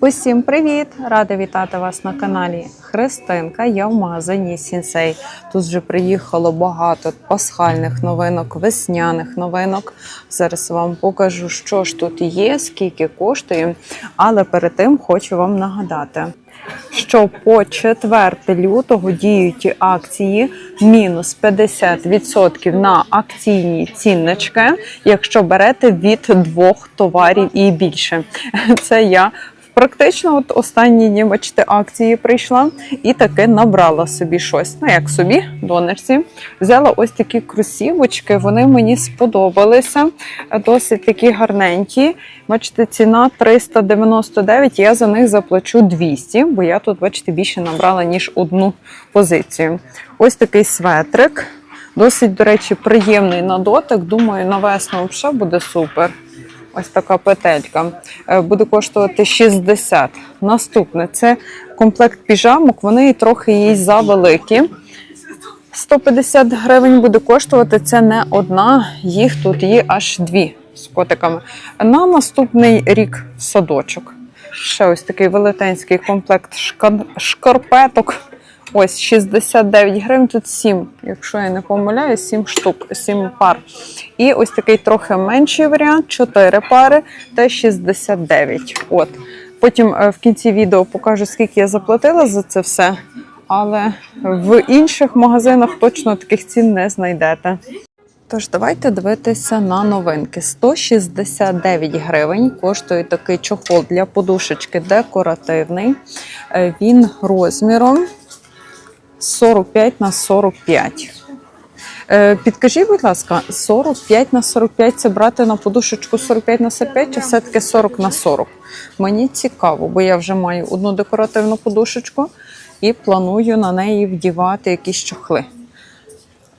Усім привіт! Рада вітати вас на каналі Христинка. Я в магазині Сінсей. Тут вже приїхало багато пасхальних новинок, весняних новинок. Зараз вам покажу, що ж тут є, скільки коштує. Але перед тим хочу вам нагадати. Що по 4 лютого діють акції мінус 50% на акційні ціннички, якщо берете від двох товарів і більше. Це я Практично, от останні дні, бачите, акції прийшла і таки набрала собі щось. Ну, як собі, донорці. Взяла ось такі кросівочки, вони мені сподобалися. Досить такі гарненькі. Бачите, ціна 399, я за них заплачу 200, бо я тут, бачите, більше набрала, ніж одну позицію. Ось такий светрик. Досить, до речі, приємний на дотик. Думаю, на весну взагалі буде супер. Ось така петелька. Е, Буде коштувати 60. Наступне це комплект піжамок. Вони трохи їй завеликі. 150 гривень буде коштувати. Це не одна, їх тут є аж дві з котиками. На наступний рік садочок. Ще ось такий велетенський комплект шкар- шкарпеток. Ось 69 гривень, тут 7, якщо я не помиляюсь, 7 штук, 7 пар. І ось такий трохи менший варіант, 4 пари та 69. От. Потім е, в кінці відео покажу, скільки я заплатила за це все. Але в інших магазинах точно таких цін не знайдете. Тож давайте дивитися на новинки. 169 гривень коштує такий чохол для подушечки декоративний. Е, Він розміром 45 на 45. Е, Підкажіть, будь ласка, 45 на 45 це брати на подушечку 45 на 45 чи все-таки 40 на 40? Мені цікаво, бо я вже маю одну декоративну подушечку і планую на неї вдівати якісь чохли.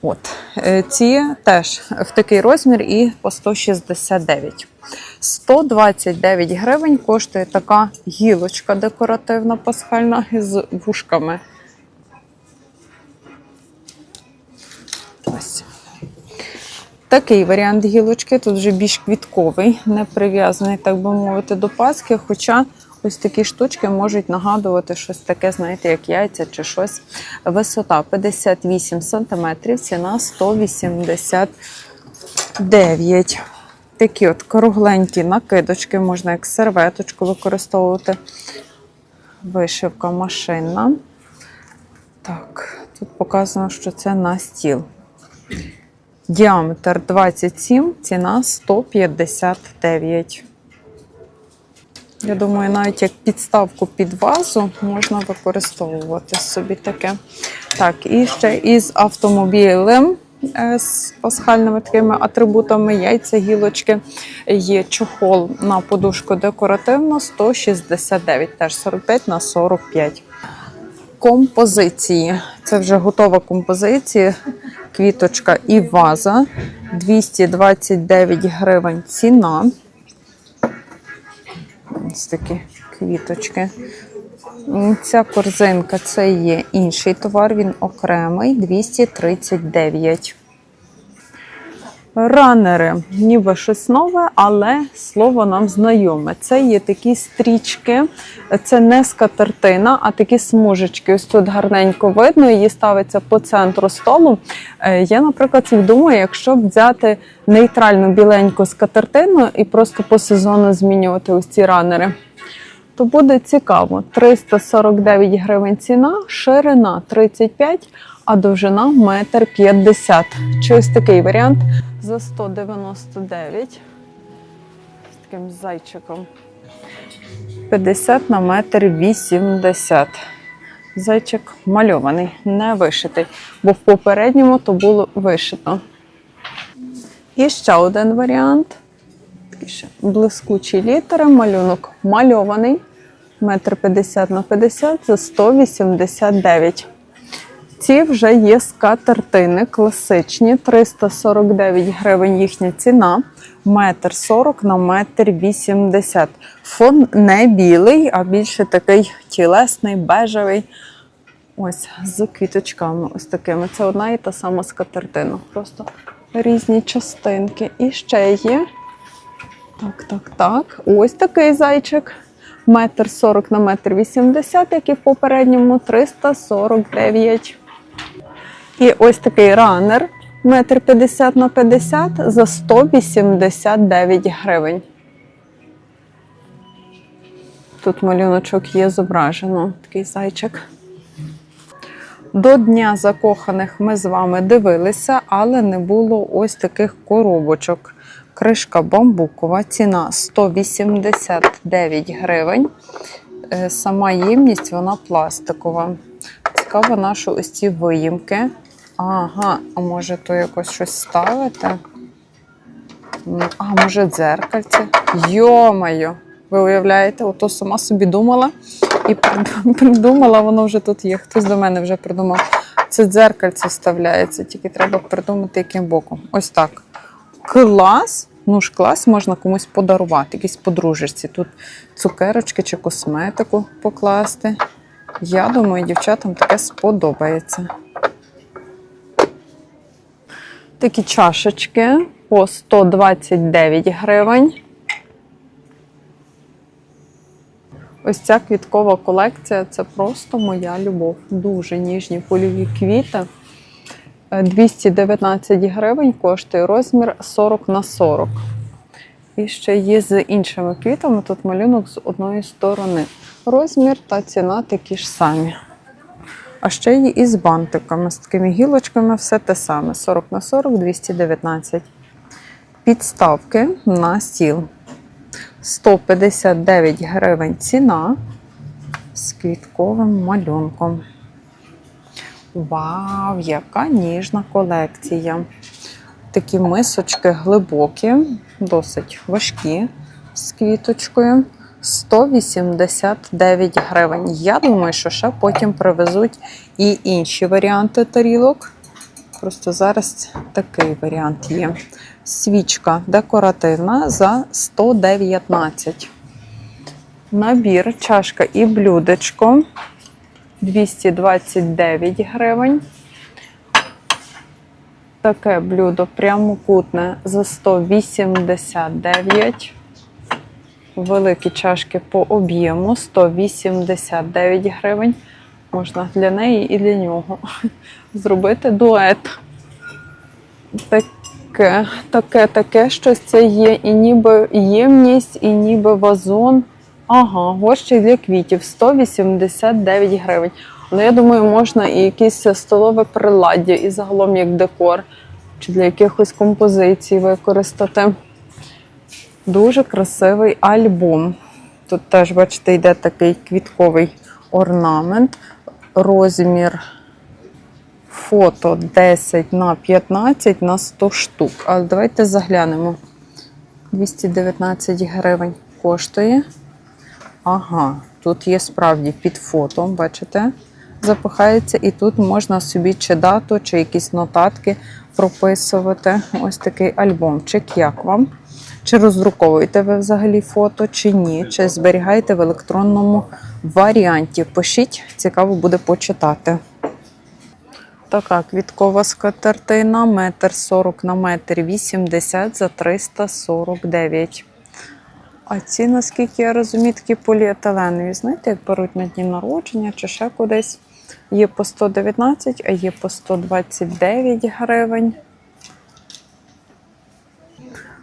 От Е, ці теж в такий розмір і по 169. 129 гривень коштує така гілочка декоративна пасхальна з вушками. Ось. Такий варіант гілочки, тут вже більш квітковий, не прив'язаний, так би мовити, до паски. Хоча ось такі штучки можуть нагадувати щось таке, знаєте, як яйця чи щось. Висота 58 см, ціна 189 Такі от кругленькі накидочки, можна як серветочку використовувати. Вишивка машинна. Так, тут показано, що це на стіл. Діаметр 27, ціна 159. Я думаю, навіть як підставку під вазу можна використовувати собі таке. Так, і ще із автомобілем е, з пасхальними такими атрибутами яйця, гілочки. Є чохол на подушку декоративно 169, теж 45 на 45 композиції. Це вже готова композиція. Квіточка і ваза. 229 гривень ціна. Ось такі квіточки. Ця корзинка це є інший товар, він окремий 239. Ранери, ніби щось нове, але слово нам знайоме. Це є такі стрічки, це не скатертина, а такі смужечки. Ось тут гарненько видно, її ставиться по центру столу. Е, Я, наприклад, думаю, якщо б взяти нейтральну біленьку скатертину і просто по сезону змінювати ось ці ранери. То буде цікаво. 349 гривень ціна, ширина 35, а довжина 1,50 м. Чи ось такий варіант за 199 з таким зайчиком. 50 на метр 80. Зайчик мальований, не вишитий, бо в попередньому то було вишито. І ще один варіант. Такі ще блискучі літери, малюнок мальований. Метр 50 на 50 за 189. Ці вже є скатертини класичні, 349 гривень їхня ціна, метр 40 на метр 80. Фон не білий, а більше такий тілесний, бежевий. Ось з квіточками, ось такими. Це одна і та сама скатертина. Просто різні частинки. І ще є. Так, так, так. Ось такий зайчик. Метр 40 на метр 80, як і в попередньому, 349. І ось такий ранер, метр 50 на 50 за 189 гривень. Тут малюночок є зображено, такий зайчик. До Дня закоханих ми з вами дивилися, але не було ось таких коробочок. Кришка бамбукова, ціна 189 гривень. Е, Сама ємність вона пластикова. Цікаво, на що ось ці виїмки. Ага, а може то якось щось ставити? А, може дзеркальце? Йо-моє! Ви уявляєте, ото сама собі думала і придумала, воно вже тут є. Хтось до мене вже придумав. Це дзеркальце вставляється, тільки треба придумати, яким боком. Ось так. Клас! Ну ж клас можна комусь подарувати, якійсь подружечці. Тут цукерочки чи косметику покласти. Я думаю, дівчатам таке сподобається. Такі чашечки по 129 гривень. Ось ця квіткова колекція це просто моя любов. Дуже ніжні польові квіти. Е, 219 гривень коштує розмір 40 на 40. І ще є з іншими квітами. Тут малюнок з одної сторони. Розмір та ціна такі ж самі. А ще є і з бантиками, з такими гілочками, все те саме: 40 на 40, 219. Підставки на стіл. 159 гривень ціна з квітковим малюнком. Вау, яка ніжна колекція! Такі мисочки глибокі, досить важкі з квіточкою. 189 гривень. Я думаю, що ще потім привезуть і інші варіанти тарілок. Просто зараз такий варіант є. Свічка декоративна за 119. Набір, чашка і блюдечко 229 гривень. Таке блюдо прямокутне за 189. Великі чашки по об'єму 189 гривень. Можна для неї і для нього зробити дует. Таке, таке, таке щось це є. І ніби ємність, і ніби вазон. Ага, горщик для квітів 189 гривень. Але я думаю, можна і якесь столове приладдя, і загалом як декор, чи для якихось композицій використати. Дуже красивий альбом. Тут теж, бачите, йде такий квітковий орнамент. Розмір фото 10 на 15 на 100 штук. Але давайте заглянемо. 219 гривень коштує. Ага, тут є справді під фото, бачите? Запихається, і тут можна собі чи дату, чи якісь нотатки прописувати. Ось такий альбомчик. Як вам? Чи роздруковуєте ви взагалі фото, чи ні? Чи зберігаєте в електронному варіанті? Пишіть, цікаво буде почитати. Така квіткова скатертина, метр 40 на метр 80 за 349. А ці, наскільки я розумію, такі поліетиленові. Знаєте, як беруть на дні народження чи ще кудись. Є по 119, а є по 129 гривень.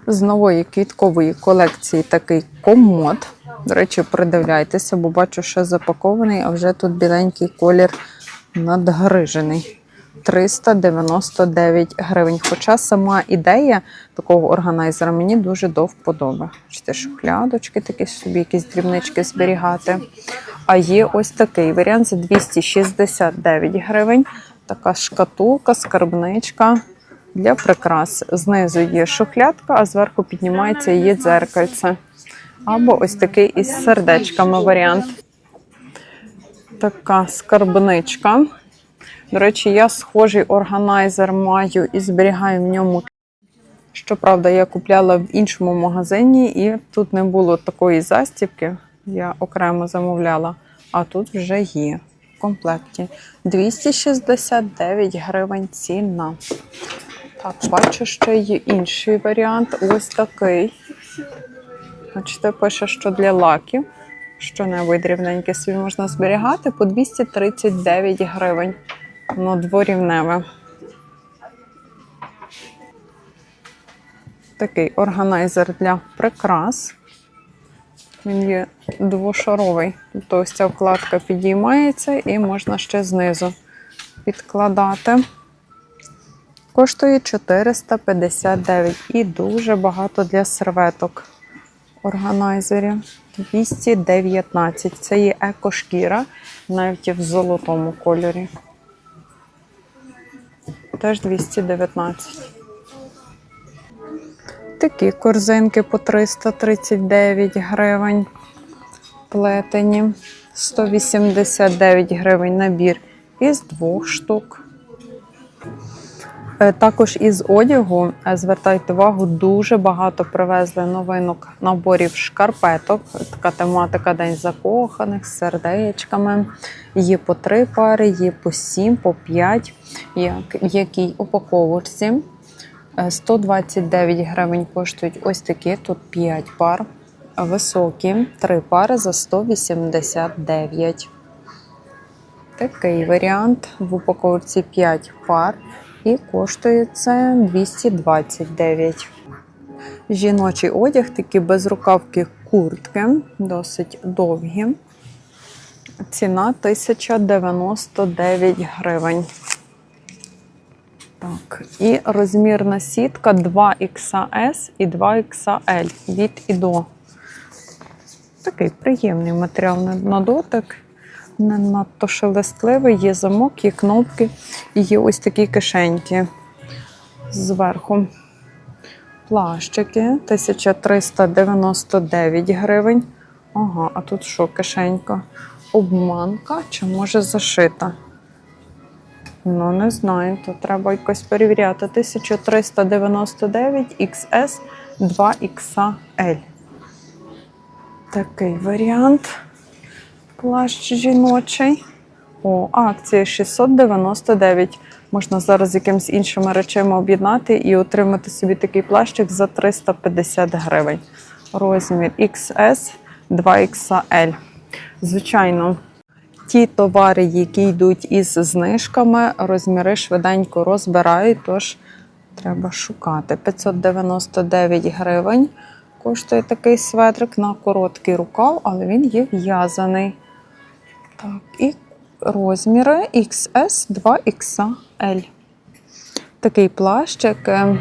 З нової квіткової колекції такий комод. До речі, придивляйтеся, бо бачу, що запакований, а вже тут біленький колір надгрижений. 399 гривень. Хоча сама ідея такого органайзера мені дуже до вподоби. Бачите, шухлядочки, такі собі, якісь дрібнички зберігати. А є ось такий варіант за 269 гривень. Така шкатулка, скарбничка для прикрас. Знизу є шухлядка, а зверху піднімається її дзеркальце. Або ось такий із сердечками варіант. Така скарбничка. До речі, я схожий органайзер маю і зберігаю в ньому. Щоправда, я купляла в іншому магазині, і тут не було такої застібки. Я окремо замовляла, а тут вже є в комплекті. 269 гривень ціна. Так, бачу, ще є інший варіант. Ось такий. Бачите, пише, що для лаків. що-небудь рівненьке собі можна зберігати по 239 гривень. Воно дворівневе. Такий органайзер для прикрас. Він є двошаровий. Тобто ось ця вкладка підіймається і можна ще знизу підкладати. Коштує 459 і дуже багато для серветок органайзерів. 219. Це є екошкіра, навіть в золотому кольорі. Теж 219. Такі корзинки по 339 гривень. Плетені. 189 гривень набір із двох штук. Е, Також із одягу, е, звертайте увагу, дуже багато привезли новинок наборів шкарпеток. Така тематика День закоханих з сердечками. Є по три пари, є по сім, по п'ять. Як в якій упаковочці. Е, 129 гривень коштують ось такі, тут 5 пар. Високі, 3 пари за 189. Такий варіант в упаковці 5 пар і коштує це 229. Жіночий одяг, такі безрукавки куртки, досить довгі. Ціна 1099 гривень. Так, і розмірна сітка 2XS і 2XL від і до. Такий приємний матеріал на- дотик. Не надто шелестливий, є замок, є кнопки і є ось такі кишеньки зверху. Плащики 1399 гривень. Ага, а тут що, кишенька? Обманка чи може зашита? Ну, не знаю, то треба якось перевіряти. 1399 XS 2XL. Такий варіант. Плащ жіночий. О, акція 699. Можна зараз з якимись іншими речами об'єднати і отримати собі такий плащик за 350 гривень. Розмір XS 2XL. Звичайно, ті товари, які йдуть із знижками, розміри швиденько розбирають, тож треба шукати. 599 гривень коштує такий светрик на короткий рукав, але він є в'язаний. Так, і розміри XS 2XL. Такий плащик. е,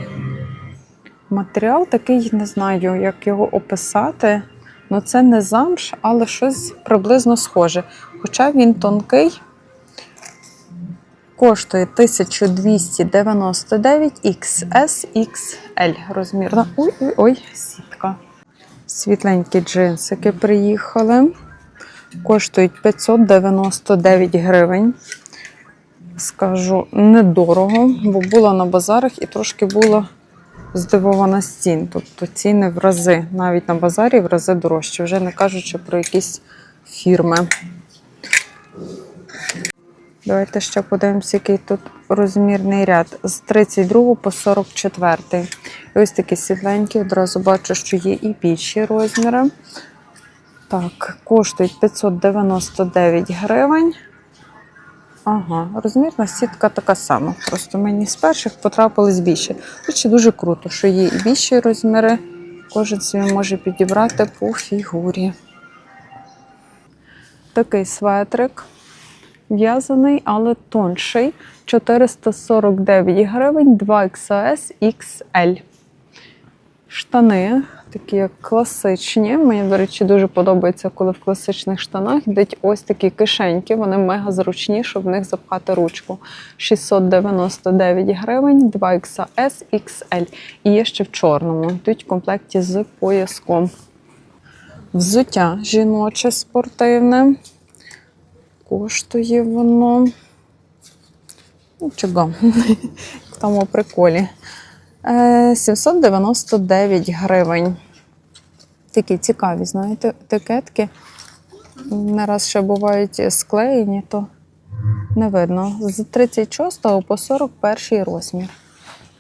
Матеріал такий, не знаю, як його описати. Ну, це не замш, але щось приблизно схоже. Хоча він тонкий, коштує 1299 XSXL розмірна. Ой-ой-ой, сітка. Світленькі джинсики приїхали. Коштують 599 гривень. Скажу, недорого, бо була на базарах і трошки була здивована з цін. Тобто ціни в рази, навіть на базарі в рази дорожчі, вже не кажучи про якісь фірми. Давайте ще подивимося, який тут розмірний ряд з 32 по 44. І ось такі світленькі, одразу бачу, що є і більші розміри. Так, коштують 599 гривень. Ага, розмірна сітка така сама. Просто мені з перших потрапились більше. Речі, дуже круто, що є і більші розміри. Кожен собі може підібрати по фігурі. Такий светрик. В'язаний, але тонший. 449 гривень, 2XS XL. Штани такі як класичні. Мені, до речі, дуже подобається, коли в класичних штанах йдуть ось такі кишеньки. Вони мега зручні, щоб в них запхати ручку. 699 гривень, 2XS XL. І є ще в чорному. Йдуть в комплекті з пояском. Взуття жіноче спортивне. Коштує воно. Ну, чого? В тому приколі. Е, 799 гривень. Такі цікаві, знаєте, етикетки. Не раз ще бувають склеєні, то не видно. З 36 по 41 розмір.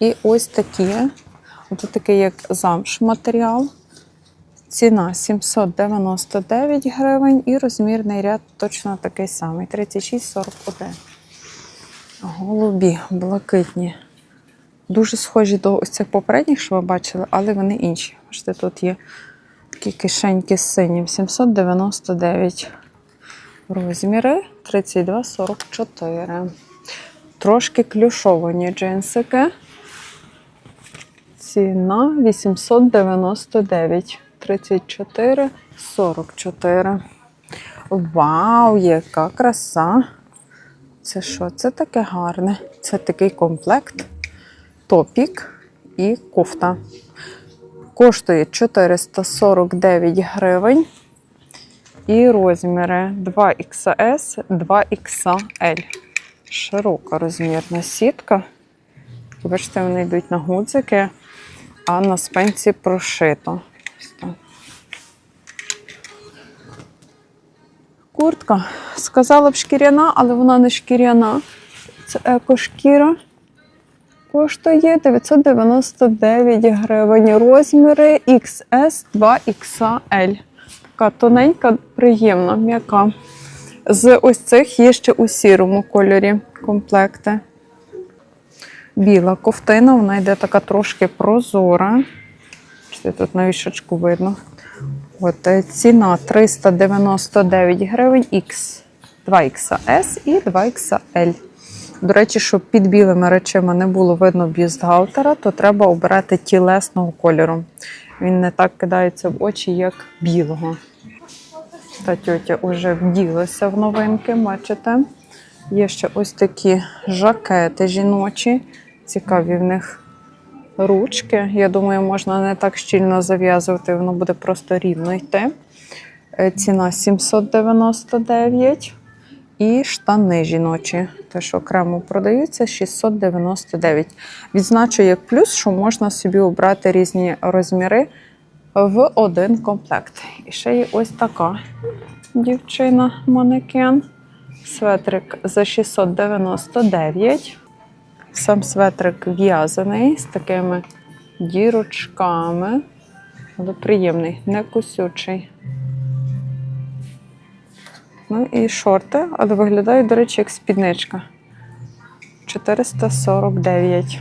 І ось такі. Тут такий як замш матеріал. Ціна 799 гривень і розмірний ряд точно такий самий 36,41. Голубі, блакитні. Дуже схожі до ось цих попередніх, що ви бачили, але вони інші. Бачите, тут є такі кишеньки з синім. 799 розміри 32,44. Трошки клюшовані джинсики. Ціна 899, 34, 44. Вау, яка краса! Це що? Це таке гарне. Це такий комплект, топік і кофта. Коштує 449 гривень. І розміри 2XS, 2XL. Широка розмірна сітка. Бачите, вони йдуть на гудзики, а на спинці прошито. Куртка. Сказала б шкіряна, але вона не шкіряна. Це екошкіра. Коштує 999 гривень. Розміри XS 2XL. Така тоненька, приємна, м'яка. З ось цих є ще у сірому кольорі комплекти. Біла ковтина, вона йде така трошки прозора. Тут на вішечку видно. От, е, ціна 399 гривень X, 2XS і 2XL. До речі, щоб під білими речима не було видно бюстгальтера, то треба обирати тілесного кольору. Він не так кидається в очі, як білого. Та тьотя вже вділася в новинки, бачите? Є ще ось такі жакети жіночі. Цікаві в них ручки. Я думаю, можна не так щільно зав'язувати, воно буде просто рівно йти. Е, Ціна 799. І штани жіночі, теж окремо продаються 699. Відзначу як плюс, що можна собі обрати різні розміри в один комплект. І ще є ось така дівчина манекен. Светрик за 699. Сам светрик в'язаний з такими дірочками. Але приємний, не кусючий. Ну і шорти, але виглядають, до речі, як спідничка. 449.